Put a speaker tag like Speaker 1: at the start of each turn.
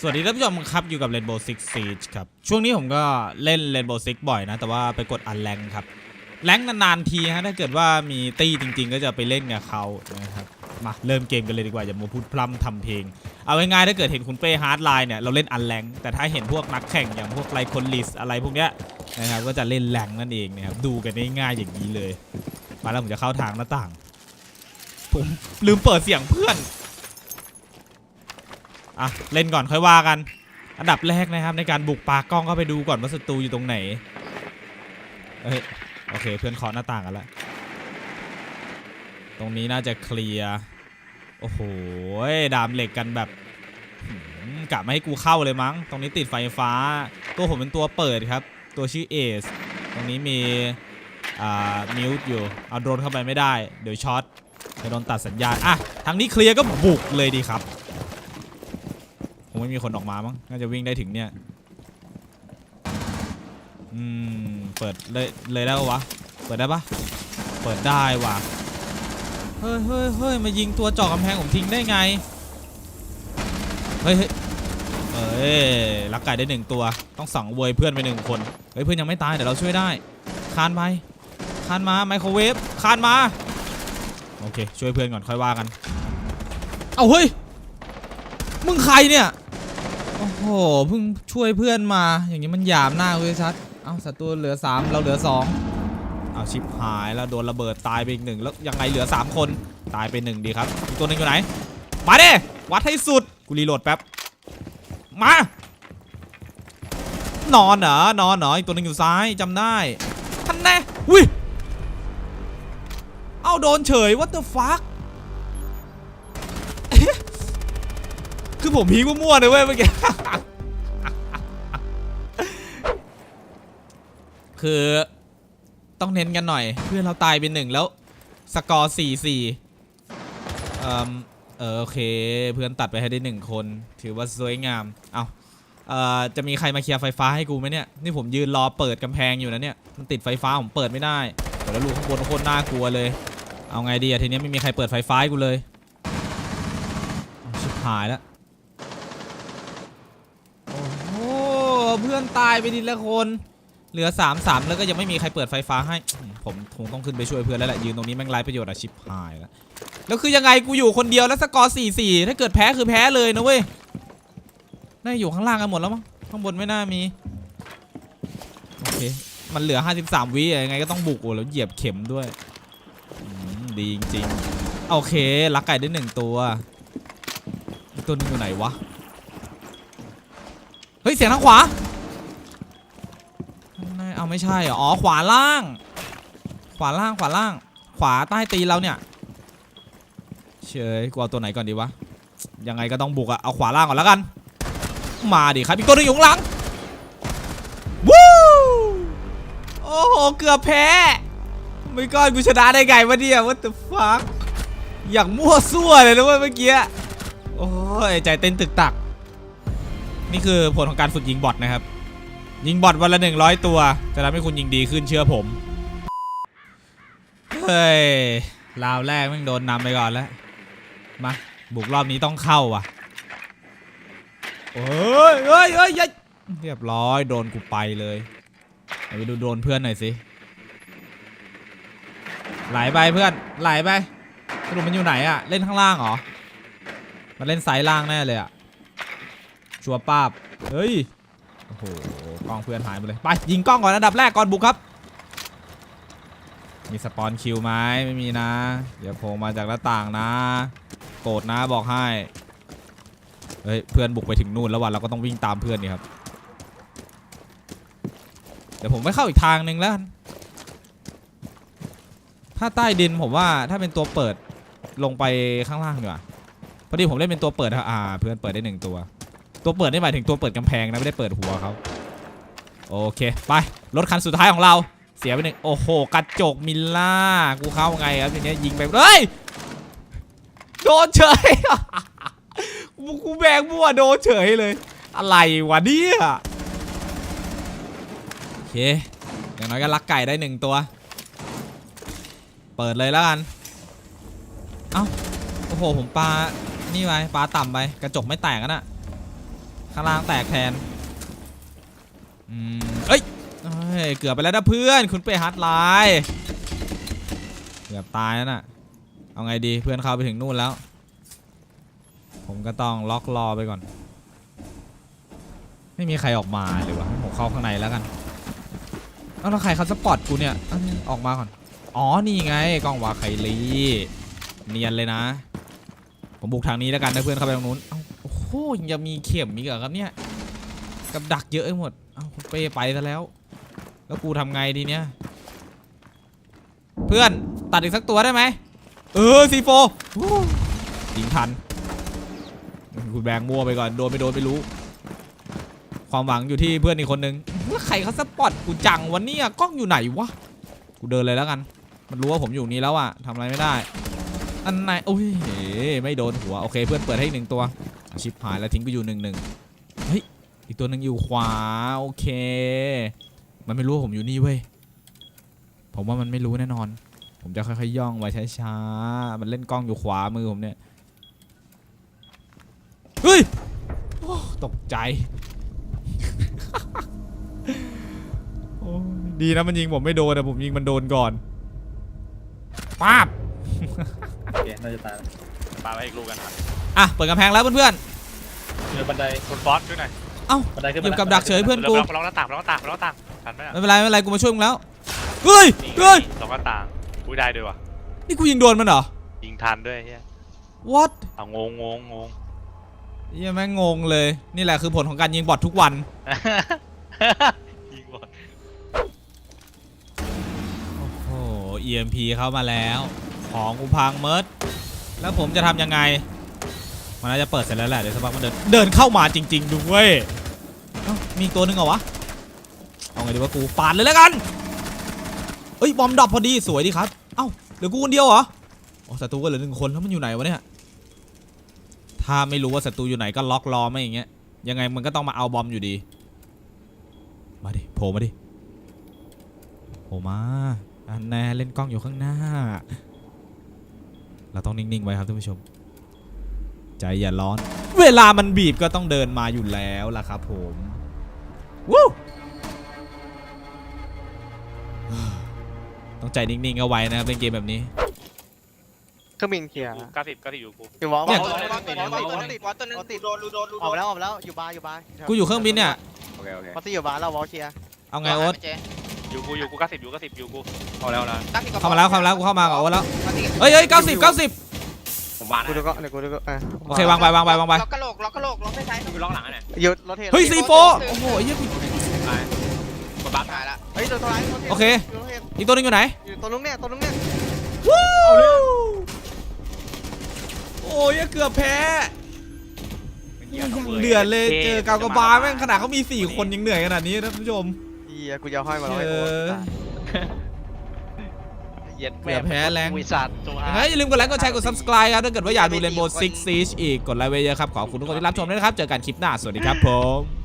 Speaker 1: สวัสดีท่านผู้ชมครับ อยู่กับ Rainbow Six Siege ครับ ช่วงนี้ผมก็เล่น Rainbow Six บ่อยนะ แต่ว่าไปกดอันแรงครับ แรงนานๆทีฮะ ถ้าเกิดว่ามีตี้จริง ๆ ก็จะไปเล่นกับเขานะครับ มาเริ่มเกมกันเลยดีกว่า อย่ามัวพูดพร่ำทำเพลง เอาง่ายๆถ้าเกิดเห็นคุณเป้ฮาร์ดไลน์เนี่ย เราเล่นอันแรงแต่ถ้าเห็นพวกนักแข่งอย่างพวกไลคอนลิสอะไรพวกเนี้ยนะครับ ก็จะเล่นแรงนั่นเองนะครับ ดูกันง่ายๆอย่างนี้เลย มาแล้วผมจะเข้าทางหน้าต่าง ผมลืมเปิดเสียงเพื่อน อะเล่นก่อนค่อยว่ากัน อันดับแรกนะครับ ในการบุกปากกล้องเข้าไปดูก่อนว่าศัตรูอยู่ตรงไหนเอ้ยโอเคเพื่อนเคาะหน้าต่างกันแล้วตรงนี้น่าจะเคลียร์โอ้โหดามเหล็กกันแบบหืมกะไม่ให้กูเข้าเลยมั้ง ตรงนี้ติดไฟฟ้า ตัวผมเป็นตัวเปิดครับ ตัวชื่อเอสตรงนี้มีอ่ามิวต์อยู่ เอาโดรนเข้าไปไม่ได้ เดี๋ยวช็อตจะโดนตัดสัญญาณ อะ ทางนี้เคลียร์ก็บุกเลยดีครับ งไม่มีคนออกมามั้งน่าจะวิ่งได้ถึงเนี่ยอืมเปิดเลยเลยได้ปะวะเปิดได้ปะเปิดได้ว่ะเฮ้ยเฮ้ยเฮ้ยมายิงตัวเจาะกำแพงผมทิ้งได้ไงเฮ้ยเฮ้ยเอ้ยลักไก่ได้หนึ่งตัวต้องสั่งเวยเพื่อนไปหนึ่งคนเฮ้ยเพื่อนยังไม่ตายเดี๋ยวเราช่วยได้คานไปคานมาไมโครเวฟคานมาโอเคช่วยเพื่อนก่อนค่อยว่ากันเอาเฮ้ยมึงใครเนี่ย โอ้โหเพิ่งช่วยเพื่อนมา อย่างนี้มันหยามหน้าเว้ยชัด เอาศัตรูเหลือ 3 เราเหลือ 2 เอาชิปหายแล้วโดนระเบิดตายไปอีกหนึ่งแล้วยังไงเหลือ 3 คนตายไปหนึ่งดีครับอีกตัวหนึงอยู่ไหน มาเด้วัดให้สุดกูรีโหลดแป๊บ มานอนเหรอนอนเหรออีกตัวหนึงอยู่ซ้ายจำได้ท่านแน่อุ้ยเอาโดนเฉย what the fuck คือผมพีกมั่วๆเลยเว้ยเมื่อกี้ คือต้องเน้นกันหน่อย เพื่อนเราตายไปหนึ่งแล้ว สกอร์สี่สี่เออเออโอเค เพื่อนตัดไปให้ได้หนึ่งคน ถือว่าสวยงาม เอาเอ่อจะมีใครมาเคลียร์ไฟฟ้าให้กูไหมเนี่ย นี่ผมยืนรอเปิดกำแพงอยู่นะเนี่ย มันติดไฟฟ้าผมเปิดไม่ได้เดี๋ยวแล้วลูกข้างบนโคตรน่ากลัวเลย เอาไงดีอะทีนี้ไม่มีใครเปิดไฟฟ้าให้กูเลยชิบหายแล้ว โอ้โห เพื่อนตายไปทีละคน เหลือ3ามสามแล้วก็ยังไม่มีใครเปิดไฟฟ้าให้ ผมคงต้องขึ้นไปช่วยเพื่อนแล้วแหละยืนตรงนี้แม่งไร้ประโยชน์อะชิบหายแล้วแล้วคือยังไงกูอยู่คนเดียวแล้วสกอร์สี่สี่ถ้าเกิดแพ้คือแพ้เลยนะเว้ยน่าอยู่ข้างล่างกันหมดแล้วมั้งข้างบนไม่น่ามีโอเคมันเหลือ 53 วิยังไงก็ต้องบุกโอ้แล้วเหยียบเข็มด้วยดีจริงๆโอเคลักไก่ได้หนึ่งตัวตัวนึงอยู่ไหนวะ ฮ้ยเสียงทางขวาไม่เอาไม่ใช่อ๋อขวาล่าง ขวาล่างขวาล่าง ขวาใต้ตีเราเนี่ยเชยกูเอาตัวไหนก่อนดีวะยังไงก็ต้องบุกอะเอาขวาล่างก่อนแล้วกัน มาดิครับอีกตัวนึงอยู่หลังวู้โอ้โหเกือบแพ้ไม่ก้อนกูชนะได้ไงวะเนี่ย what the fuck อย่างมั่วซั่วเลยนะเว้ยเมื่อกี้ โอ้ยใจเต้นตึกตัก นี่คือผลของการฝึกยิงบอทนะครับ ยิงบอทวันละหนึ่งร้อยตัวจะทำให้คุณยิงดีขึ้นเชื่อผม เฮ้ยราวแรกแม่งโดนนำไปก่อนแล้ว มาบุกรอบนี้ต้องเข้าว่ะเฮ้ยเฮ้ยเฮ้ยอย่าเรียบร้อยโดนกูไปเลยไปดูโดนเพื่อนหน่อยสิไหลไปเพื่อนไหลไปสรุปมันอยู่ไหนอะเล่นข้างล่างเหรอ มันเล่นสายล่างแน่เลยอะ ชัวร์ป้าบเฮ้ย โอ้โหกล้องเพื่อนหายหมดเลย ไป ยิงกล้องก่อนอันดับแรกก่อนบุกครับ มีสปอนคิวไหมไม่มีนะ เดี๋ยวโผล่มาจากหน้าต่างนะ โกรธนะบอกให้ เฮ้ย เพื่อนบุกไปถึงนู่นแล้วว่ะเราก็ต้องวิ่งตามเพื่อนนี่ครับ เดี๋ยวผมไปเข้าอีกทางหนึ่งแล้ว ถ้าใต้ดินผมว่าถ้าเป็นตัวเปิดลงไปข้างล่างดีกว่าพอดีผมเล่นเป็นตัวเปิดอะอ่า เพื่อนเปิดได้หนึ่งตัว ตัวเปิดนี่หมายถึงตัวเปิดกำแพงนะไม่ได้เปิดหัวเขาโอเคไปรถคันสุดท้ายของเราเสียไปหนึ่งโอ้โหกระจกมิลล่ากูเข้าไงครับทีเนี้ยยิงไปเฮ้ยโดนเฉยกูกูแบกมั่วโดนเฉยเลย อะไรวะเนี่ยโอเคอย่างน้อยก็ลักไก่ได้หนึ่งตัว เปิดเลยแล้วกันเอ้าโอ้โหผมปลานี่ไปปาต่ำไปกระจกไม่แตกกันอะ ข้างล่างแตกแทนอืมเอ้ยเกือบไปแล้วนะเพื่อน คุณเป้ฮัทไลน์เกือบตายแล้วน่ะ เอาไงดีเพื่อนเขาไปถึงนู่นแล้ว ผมก็ต้องล็อกรอไปก่อน ไม่มีใครออกมาเลยวะผมเข้าข้างในแล้วกันเอาแล้วใครเขาสปอตกูเนี่ยอาเนี่ยออกมาก่อน อ๋อ นี่ไงกล้องวาไคลีเนียนเลยนะ ผมบุกทางนี้แล้วกันนะเพื่อนเข้าไปตรงนู้น เอ้า โอ้โหยังมีเข็มอีกเหรอครับเนี่ยกับดักเยอะไปหมดเอาเป้ไปซะแล้ว แล้วกูทำไงดีเนี่ย เพื่อนตัดอีกสักตัวได้ไหมเออซีโฟยิงทันคุณแบงมั่วไปก่อนโดนไปโดนไปรู้ ความหวังอยู่ที่เพื่อนอีกคนนึงแล้วใครเขาสปอตกูจังวันนี้กล้องอยู่ไหนวะกูเดินเลยแล้วกัน มันรู้ว่าผมอยู่นี่แล้วอะทำอะไรไม่ได้ อันไหนโอ้ยไม่โดนหัวโอเคเพื่อนเปิดให้อีกหนึ่งตัว ชิปหายแล้วทิ้งไปอยู่หนึ่งหนึ่งเฮ้ยอีกตัวหนึ่งอยู่ขวาโอเค มันไม่รู้ว่าผมอยู่นี่เว้ยผมว่ามันไม่รู้แน่นอน ผมจะค่อยๆย่องไว้ช้าๆ มันเล่นกล้องอยู่ขวามือผมเนี่ย เฮ้ยตกใจ ดีนะมันยิงผมไม่โดนแต่ผมยิงมันโดนก่อนป้าบ
Speaker 2: โอเคน่าจะตาย
Speaker 3: ปาไปอีกลูกกันครับ
Speaker 1: อะเปิดกำแพงแล้วเพื่อน
Speaker 2: เรือบันได
Speaker 3: คุณฟอสช่วยหน่อย
Speaker 2: บันไดขึ้น
Speaker 1: ๆอยู่กับดักเฉยเพื่อนกู
Speaker 3: ล็อกล็อกหน้าต่างล็อกหน้าต่างล็อกหน้าต่างทันไหมอะ
Speaker 1: ไม่เป็นไรไม่เป็นไรกูมาช่วยมึงแล้วเฮ้ย
Speaker 3: นี่
Speaker 1: เฮ้ย
Speaker 3: ล็อกหน้าต่างกูได้ด้วยวะ
Speaker 1: นี่กูยิงโดนมันเหรอ
Speaker 3: ยิงทันด้วยเฮีย
Speaker 1: what
Speaker 3: เอางงงงงง
Speaker 1: เหี้ยังแม่งงงเลยนี่แหละคือผลของการยิงบอททุกวัน
Speaker 3: ยิงบอล
Speaker 1: โอ้โห EMP เข้ามาแล้ว ของกูพังเมิด แล้วผมจะทำยังไง มันน่าจะเปิดเสร็จแล้วแหละเดี๋ยวสักพักมันเดินเดินเข้ามาจริง ๆด้วยเอ้ามีตัวหนึงเหรอวะเอาไงดีวะกูปาดเลยแล้วกันเอ้ยบอมดับพอดีสวยดีครับเอ้าเหลือกูคนเดียวเหรออ๋อศัตรูก็เหลือหนึ่งคนแล้วมันอยู่ไหนวะเนี่ยถ้าไม่รู้ว่าศัตรูอยู่ไหนก็ล็อกล้อไม่อย่างเงี้ยยังไงมันก็ต้องมาเอาบอมอยู่ดี มาดิโผล่มาดิโผล่มาอันแน่เล่นกล้องอยู่ข้างหน้า เราต้องนิ่ง ๆ ไว้ครับท่านผู้ชม ใจอย่าร้อน เวลามันบีบก็ต้องเดินมาอยู่แล้วล่ะครับผมวู้ต้องใจนิ่ง ๆ เอาไว้นะครับเล่นเกมแบบนี้
Speaker 4: เครื่องบินเคลียร์
Speaker 3: เก้าสิบเก้าสิบอยู่กู
Speaker 4: อยู่วอล
Speaker 1: เนี่
Speaker 4: วอยล
Speaker 5: บอลติดบอลติดบอลติดบอลตัวนึงติดโดนรูโดนรู
Speaker 4: ออกไปแล้วออกไปแล้วอยู่บาร์อยู่บาร์
Speaker 1: กูอยู่เครื่องบินเนี่ย
Speaker 3: โอเคโอเค
Speaker 4: พอที่อยู่บาร์เราวอลเคลียร์
Speaker 1: เอาไงโอ๊ต
Speaker 3: อยู่กูอยู่กูเก้าสิบอยู่เก้าสิบอยู่กูเอาแล้วนะ
Speaker 1: เข้ามาแล้วเข้ามาแล้วกูเข้ามากับโอ๊ตแล้วเฮ้ยเฮ้ยเก้าสิบเก้าสิบ
Speaker 3: ผมวาง
Speaker 4: กูดูก็เดี๋ยวกูดูก็อะ
Speaker 1: โอเควางไปวางไปวางไป
Speaker 5: ล็อกกระโหลกล็อกกระโหลกล็อกไม่ใช่
Speaker 3: กูล็อกหลังอะเนี่ย
Speaker 4: หยุดรถเทน
Speaker 1: เฮ้ยซีโฟโอ้โหไอ้เหี้ยกู
Speaker 3: กดบัฟ
Speaker 5: หายละ
Speaker 4: เฮ้ยตัวตัวร้ายรถเทน
Speaker 1: โอเค
Speaker 4: รถเทน
Speaker 1: อีกตัวหนึงอยู่ไหน
Speaker 4: อยู่ตัวนุ้งเนี่ยตัวนุ้งเนี่ย
Speaker 1: วู้โอ้ยเกือบแพ้ยังเดือดเลยเจอกากบาแม่งขนาดเขามี4คนยังเหนื่อยขนาดนี้นะท่านผู้ชม
Speaker 4: เฮียกูจะห้อยมาร้อย
Speaker 1: เอ
Speaker 4: โอ้
Speaker 1: อ
Speaker 4: เย็น
Speaker 1: เกือบแพ้แรง
Speaker 4: วิสัตว์ตัว
Speaker 1: เฮ้ยอย่าลืมกดไลค์กดแชร์กด subscribe ครับถ้าเกิดว่าอยากดู Rainbow Six Siege อีกกดไลค์ไว้เยอะครับ ขอบคุณทุกคนที่รับชมด้วยนะครับ เจอกันคลิปหน้า สวัสดีครับผม